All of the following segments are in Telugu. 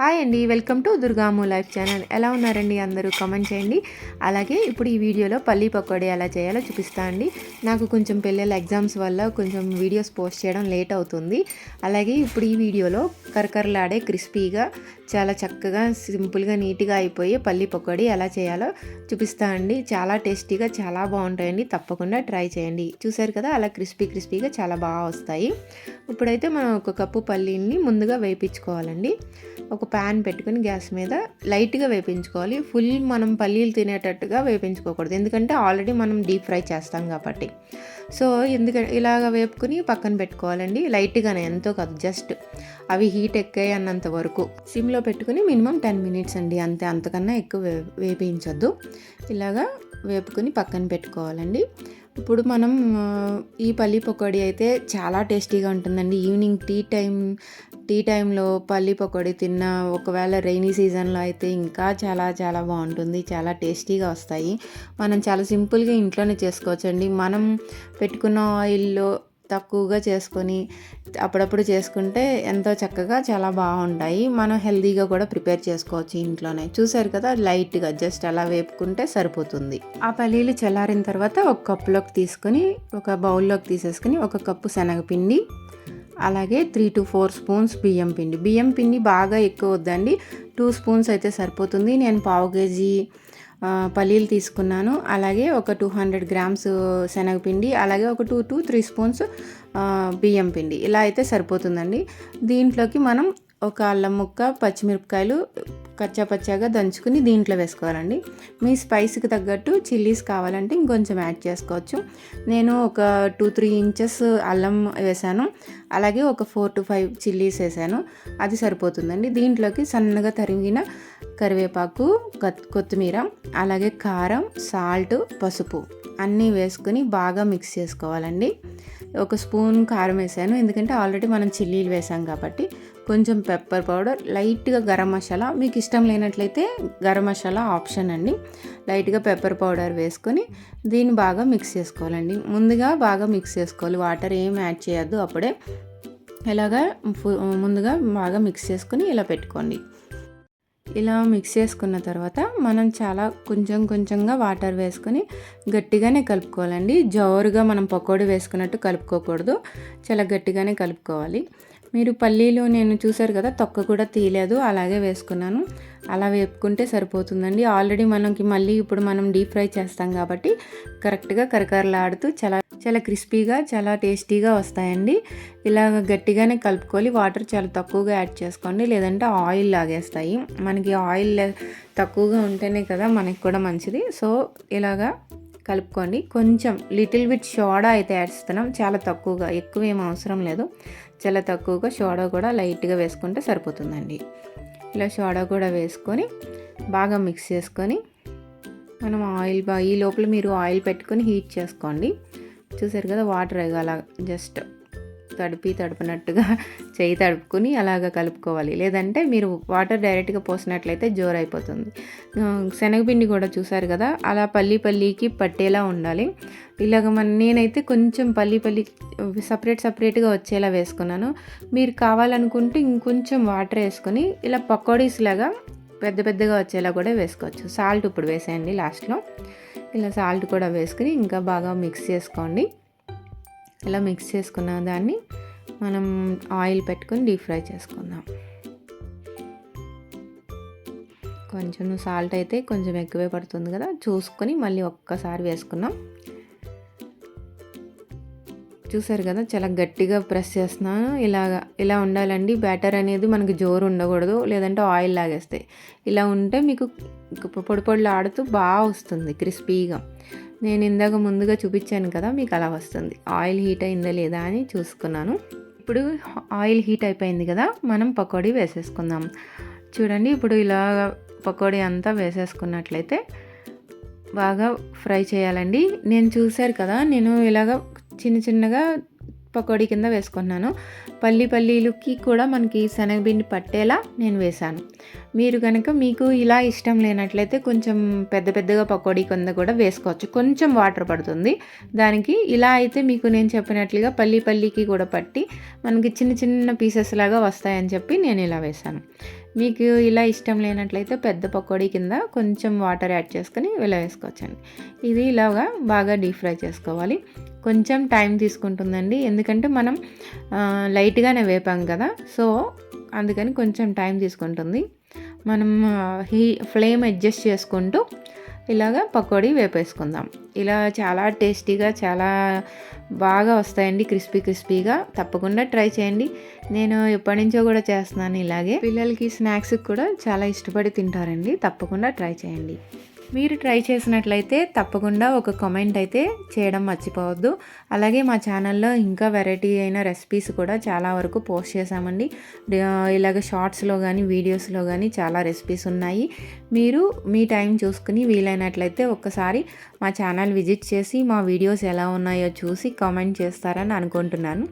హాయ్ అండి welcome to Durgamu life channel. ఎలా ఉన్నారండి అందరూ? కామెంట్ చేయండి. అలాగే ఇప్పుడు ఈ వీడియోలో పల్లీ పకోడీ ఎలా చేయాలో చూపిస్తా అండి. నాకు కొంచెం పిల్లల ఎగ్జామ్స్ వల్ల కొంచెం వీడియోస్ పోస్ట్ చేయడం లేట్ అవుతుంది. అలాగే ఇప్పుడు ఈ వీడియోలో కరకరలాడే క్రిస్పీగా చాలా చక్కగా సింపుల్గా నీట్గా అయిపోయి పల్లీ పకోడీ ఎలా చేయాలో చూపిస్తా అండి. చాలా టేస్టీగా చాలా బాగుంటాయండి. తప్పకుండా ట్రై చేయండి. చూసారు కదా అలా క్రిస్పీ క్రిస్పీగా చాలా బాగా వస్తాయి. ఇప్పుడైతే మనం ఒక కప్పు పల్లీని ముందుగా వేయించుకోవాలండి ఒక ప్యాన్ పెట్టుకుని గ్యాస్ మీద లైట్గా వేపించుకోవాలి. ఫుల్ మనం పల్లీలు తినేటట్టుగా వేపించుకోకూడదు. ఎందుకంటే ఆల్రెడీ మనం డీప్ ఫ్రై చేస్తాం కాబట్టి. సో ఎందుకంటే ఇలాగ వేపుకుని పక్కన పెట్టుకోవాలండి. లైట్గానే ఎంతో కాదు జస్ట్ అవి హీట్ ఎక్కాయి అన్నంత వరకు. సిమ్లో పెట్టుకుని మినిమం టెన్ మినిట్స్ అండి. అంతే అంతకన్నా ఎక్కువ వే వేపించొద్దు. ఇలాగా వేపుకుని పక్కన పెట్టుకోవాలండి. ఇప్పుడు మనం ఈ పల్లి పకోడీ అయితే చాలా టేస్టీగా ఉంటుందండి. ఈవినింగ్ టీ టైం టీ టైంలో పల్లి పకోడీ తిన్న ఒకవేళ రైనీ సీజన్లో అయితే ఇంకా చాలా చాలా బాగుంటుంది. చాలా టేస్టీగా వస్తాయి. మనం చాలా సింపుల్గా ఇంట్లోనే చేసుకోవచ్చండి. మనం పెట్టుకున్న ఆయిల్లో తక్కువగా చేసుకొని అప్పుడప్పుడు చేసుకుంటే ఎంతో చక్కగా చాలా బాగుంటాయి. మనం హెల్తీగా కూడా ప్రిపేర్ చేసుకోవచ్చు ఇంట్లోనే. చూసారు కదా లైట్గా జస్ట్ అలా వేపుకుంటే సరిపోతుంది. ఆ పల్లీలు చల్లారిన తర్వాత ఒక కప్పులోకి తీసుకొని ఒక బౌల్లోకి తీసేసుకుని ఒక కప్పు శనగపిండి అలాగే త్రీ టు ఫోర్ స్పూన్స్ బియ్యం పిండి. బియ్యం పిండి బాగా ఎక్కువ వద్దండి. టూ స్పూన్స్ అయితే సరిపోతుంది. నేను పావు కేజీ పల్లీలు తీసుకున్నాను. అలాగే ఒక టూ హండ్రెడ్ గ్రామ్స్ శనగపిండి అలాగే ఒక టూ టూ త్రీ స్పూన్స్ బియ్యం పిండి. ఇలా అయితే సరిపోతుందండి. దీంట్లోకి మనం ఒక అల్లం ముక్క పచ్చిమిరపకాయలు కచ్చా పచ్చాగా దంచుకుని దీంట్లో వేసుకోవాలండి. మీ స్పైస్కి తగ్గట్టు చిల్లీస్ కావాలంటే ఇంకొంచెం యాడ్ చేసుకోవచ్చు. నేను ఒక టూ త్రీ ఇంచెస్ అల్లం వేసాను. అలాగే ఒక ఫోర్ టు ఫైవ్ చిల్లీస్ వేసాను. అది సరిపోతుందండి. దీంట్లోకి సన్నగా తరిగిన కరివేపాకు కొత్తిమీర అలాగే కారం సాల్ట్ పసుపు అన్నీ వేసుకుని బాగా మిక్స్ చేసుకోవాలండి. ఒక స్పూన్ కారం వేసాను. ఎందుకంటే ఆల్రెడీ మనం చిల్లీలు వేసాం కాబట్టి కొంచెం పెప్పర్ పౌడర్ లైట్గా గరం మసాలా మీకు ఇష్టం లేనట్లయితే గరం మసాలా ఆప్షన్ అండి. లైట్గా పెప్పర్ పౌడర్ వేసుకొని దీన్ని బాగా మిక్స్ చేసుకోవాలండి. ముందుగా బాగా మిక్స్ చేసుకోవాలి. వాటర్ ఏం యాడ్ చేయొద్దు అప్పుడే. ఇలాగా ఫు- ముందుగా బాగా మిక్స్ చేసుకొని ఇలా పెట్టుకోండి. ఇలా మిక్స్ చేసుకున్న తర్వాత మనం చాలా కొంచెం కొంచెంగా వాటర్ వేసుకొని గట్టిగానే కలుపుకోవాలండి. జోరుగా మనం పకోడీ వేసుకున్నట్టు కలుపుకోకూడదు. చాలా గట్టిగానే కలుపుకోవాలి. మీరు పల్లీలు నేను చూసారు కదా తొక్క కూడా తీయలేదు అలాగే వేసుకున్నాను. అలా వేపుకుంటే సరిపోతుందండి. ఆల్రెడీ మనకి మళ్ళీ ఇప్పుడు మనం డీప్ ఫ్రై చేస్తాం కాబట్టి కరెక్ట్గా కరకరలాడుతూ చాలా చాలా క్రిస్పీగా చాలా టేస్టీగా వస్తాయండి. ఇలా గట్టిగానే కలుపుకోవాలి. వాటర్ చాలా తక్కువగా యాడ్ చేసుకోండి. లేదంటే ఆయిల్ లాగేస్తాయి. మనకి ఆయిల్ తక్కువగా ఉంటేనే కదా మనకి కూడా మంచిది. సో ఇలాగా కలుపుకోండి. కొంచెం లిటిల్ బిట్ సోడా అయితే యాడ్ చేస్తున్నాం. చాలా తక్కువగా ఎక్కువ ఏం అవసరం లేదు. చాలా తక్కువగా సోడా కూడా లైట్గా వేసుకుంటే సరిపోతుందండి. ఇలా సోడా కూడా వేసుకొని బాగా మిక్స్ చేసుకొని మనం ఆయిల్ బా ఈ లోపల మీరు ఆయిల్ పెట్టుకొని హీట్ చేసుకోండి. చూసారు కదా వాటర్ అలా జస్ట్ తడిపి తడిపినట్టుగా చేయి తడుపుకొని అలాగ కలుపుకోవాలి. లేదంటే మీరు వాటర్ డైరెక్ట్గా పోసినట్లయితే జోర్ అయిపోతుంది. శనగపిండి కూడా చూసారు కదా అలా పల్లి పల్లికి పట్టేలా ఉండాలి. ఇలాగ మన నేనైతే కొంచెం పల్లి పల్లి సపరేట్ సపరేట్గా వచ్చేలా వేసుకున్నాను. మీరు కావాలనుకుంటే ఇంకొంచెం వాటర్ వేసుకొని ఇలా పకోడీస్ లాగా పెద్ద పెద్దగా వచ్చేలా కూడా వేసుకోవచ్చు. సాల్ట్ ఇప్పుడు వేసేయండి లాస్ట్లో ఇలా సాల్ట్ కూడా వేసుకుని ఇంకా బాగా మిక్స్ చేసుకోండి. ఇలా మిక్స్ చేసుకున్న దాన్ని మనం ఆయిల్ పెట్టుకొని డీప్ ఫ్రై చేసుకుందాం. కొంచెం సాల్ట్ అయితే కొంచెం ఎక్కువే పడుతుంది కదా. చూసుకొని మళ్ళీ ఒక్కసారి వేసుకున్నాం చూసారు కదా చాలా గట్టిగా ప్రెస్ చేస్తున్నాను ఇలాగా ఇలా ఉండాలండి. బ్యాటర్ అనేది మనకు జోరు ఉండకూడదు. లేదంటే ఆయిల్ లాగేస్తాయి. ఇలా ఉంటే మీకు పొడి పొడిలు ఆడుతూ బాగా వస్తుంది క్రిస్పీగా నేను ఇందాక ముందుగా చూపించాను కదా మీకు అలా వస్తుంది. ఆయిల్ హీట్ అయిందా లేదా అని చూసుకున్నాను. ఇప్పుడు ఆయిల్ హీట్ అయిపోయింది కదా మనం పకోడీ వేసేసుకుందాం. చూడండి ఇప్పుడు ఇలా పకోడీ అంతా వేసేసుకున్నట్లయితే బాగా ఫ్రై చేయాలండి. నేను చూశారు కదా నేను ఇలాగ చిన్న చిన్నగా పకోడీ కింద వేసుకున్నాను. పల్లి పల్లీలుకి కూడా మనకి శనగపిండి పట్టేలా నేను వేశాను. మీరు కనుక మీకు ఇలా ఇష్టం లేనట్లయితే కొంచెం పెద్ద పెద్దగా పకోడీ కింద కూడా వేసుకోవచ్చు. కొంచెం వాటర్ పడుతుంది. దానికి ఇలా అయితే మీకు నేను చెప్పినట్లుగా పల్లి పల్లీకి కూడా పట్టి మనకి చిన్న చిన్న పీసెస్ లాగా వస్తాయని చెప్పి నేను ఇలా వేశాను. మీకు ఇలా ఇష్టం లేనట్లయితే పెద్ద పకోడీ కింద కొంచెం వాటర్ యాడ్ చేసుకొని ఇలా వేసుకోవచ్చండి. ఇది ఇలాగా బాగా డీప్ ఫ్రై చేసుకోవాలి. కొంచెం టైం తీసుకుంటుందండి. ఎందుకంటే మనం లైట్ లైట్గానే వేపాం కదా. సో అందుకని కొంచెం టైం తీసుకుంటుంది. మనం హీ ఫ్లేమ్ అడ్జస్ట్ చేసుకుంటూ ఇలాగా పకోడీ వేపేసుకుందాం. ఇలా చాలా టేస్టీగా చాలా బాగా వస్తాయండి. క్రిస్పీ క్రిస్పీగా. తప్పకుండా ట్రై చేయండి. నేను ఎప్పటి నుంచో కూడా చేస్తున్నాను ఇలాగే. పిల్లలకి స్నాక్స్కి కూడా చాలా ఇష్టపడి తింటారండి. తప్పకుండా ట్రై చేయండి. మీరు ట్రై చేసినట్లయితే తప్పకుండా ఒక కామెంట్ అయితే చేయడం మర్చిపోవద్దు. అలాగే మా ఛానల్లో ఇంకా వెరైటీ అయిన రెసిపీస్ కూడా చాలా వరకు పోస్ట్ చేశామండి. ఇలాగ షార్ట్స్లో కానీ వీడియోస్లో కానీ చాలా రెసిపీస్ ఉన్నాయి. మీరు మీ టైం చూసుకుని వీలైనట్లయితే ఒక్కసారి మా ఛానల్ విజిట్ చేసి మా వీడియోస్ ఎలా ఉన్నాయో చూసి కామెంట్ చేస్తారని అనుకుంటున్నాను.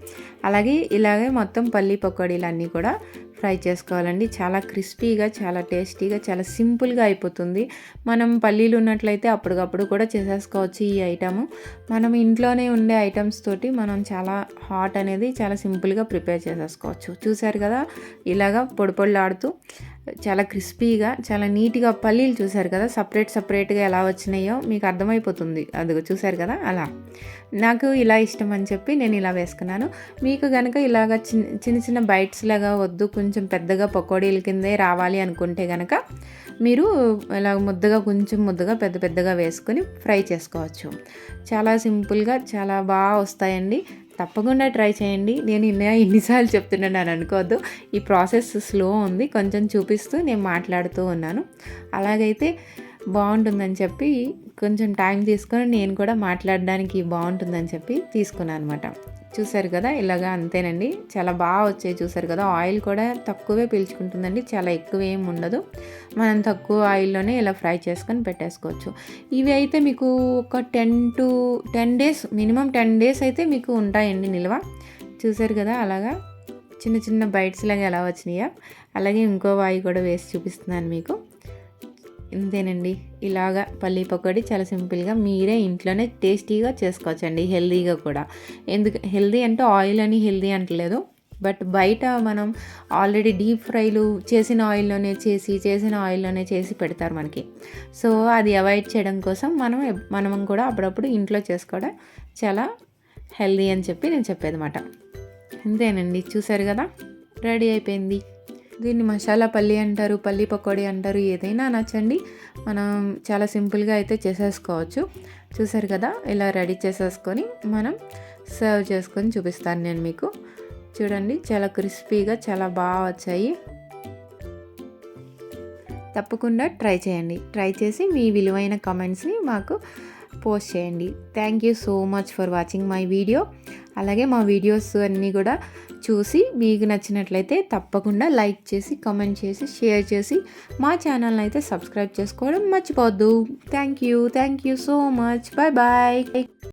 అలాగే ఇలాగే మొత్తం పల్లి పకోడీలన్నీ కూడా ఫ్రై చేసుకోవాలండి. చాలా క్రిస్పీగా చాలా టేస్టీగా చాలా సింపుల్గా అయిపోతుంది. మనం పల్లీలు ఉన్నట్లయితే అప్పటికప్పుడు కూడా చేసేసుకోవచ్చు ఈ ఐటము. మనం ఇంట్లోనే ఉండే ఐటమ్స్ తోటి మనం చాలా హాట్ అనేది చాలా సింపుల్గా ప్రిపేర్ చేసేసుకోవచ్చు. చూసారు కదా? ఇలాగా పొడి పొడిలాడుతూ చాలా క్రిస్పీగా చాలా నీట్గా పల్లీలు చూశారు కదా? సపరేట్ సపరేట్గా ఎలా వచ్చినాయో మీకు అర్థమైపోతుంది. అది చూశారు కదా? అలా. నాకు ఇలా ఇష్టం అని చెప్పి నేను ఇలా వేసుకున్నాను. మీకు కనుక ఇలాగ చిన్న చిన్న చిన్న బైట్స్ లాగా వద్దు కొంచెం పెద్దగా పకోడీల కిందే రావాలి అనుకుంటే కనుక మీరు ఇలా ముద్దగా కొంచెం ముద్దగా పెద్ద పెద్దగా వేసుకొని ఫ్రై చేసుకోవచ్చు. చాలా సింపుల్గా చాలా బాగా వస్తాయండి. తప్పకుండా ట్రై చేయండి. నేను ఇన్న ఎన్నిసార్లు చెప్తున్నాను అనుకోవద్దు. ఈ ప్రాసెస్ స్లో ఉంది కొంచెం చూపిస్తూ నేను మాట్లాడుతూ ఉన్నాను. అలాగైతే బాగుంటుందని చెప్పి కొంచెం టైం తీసుకొని నేను కూడా మాట్లాడడానికి బాగుంటుందని చెప్పి తీసుకున్నాను అనమాట చూసారు కదా ఇలాగా అంతేనండి. చాలా బాగా వచ్చాయి చూసారు కదా ఆయిల్ కూడా తక్కువే పీల్చుకుంటుందండి చాలా ఎక్కువ ఏం ఉండదు. మనం తక్కువ ఆయిల్లోనే ఇలా ఫ్రై చేసుకొని పెట్టేసుకోవచ్చు. ఇవి అయితే మీకు ఒక ten to ten days minimum ten days అయితే మీకు ఉంటాయండి నిల్వ. చూసారు కదా అలాగా చిన్న చిన్న బైట్స్ లాగా ఎలా వచ్చినాయా అలాగే ఇంకో వాయి కూడా వేసి చూపిస్తున్నాను మీకు. ఇంతేనండి. ఇలాగా పల్లీ పకోడీ చాలా సింపుల్గా మీరే ఇంట్లోనే టేస్టీగా చేసుకోవచ్చండి హెల్దీగా కూడా. ఎందుకు హెల్దీ అంటే ఆయిల్ అని హెల్దీ అంటలేదు. బట్ బయట మనం ఆల్రెడీ డీప్ ఫ్రైలు చేసిన ఆయిల్లోనే చేసి చేసిన ఆయిల్లోనే చేసి పెడతారు మనకి. సో అది అవాయిడ్ చేయడం కోసం మనం మనం కూడా అప్పుడప్పుడు ఇంట్లో చేసుకోవడం చాలా హెల్దీ అని చెప్పి నేను చెప్పేదన్నమాట. అంతేనండి చూసారు కదా? రెడీ అయిపోయింది. దీన్ని మసాలా పల్లి అంటారు పల్లి పకోడీ అంటారు ఏదైనా నచ్చండి మనం చాలా సింపుల్గా అయితే చేసేసుకోవచ్చు. చూసారు కదా ఇలా రెడీ చేసేసుకొని మనం సర్వ్ చేసుకొని చూపిస్తాను నేను మీకు. చూడండి చాలా క్రిస్పీగా చాలా బాగా వచ్చాయి. తప్పకుండా ట్రై చేయండి. ట్రై చేసి మీ విలువైన కామెంట్స్ని మాకు పోస్ట్ చేయండి. Thank you so much for watching my video అలాగే మా వీడియోస్ అన్నీ కూడా చూసి మీకు నచ్చినట్లయితే తప్పకుండా లైక్ చేసి కామెంట్ చేసి షేర్ చేసి మా ఛానల్ని అయితే సబ్స్క్రైబ్ చేసుకోవడం మర్చిపోవద్దు. Thank you thank you so much bye bye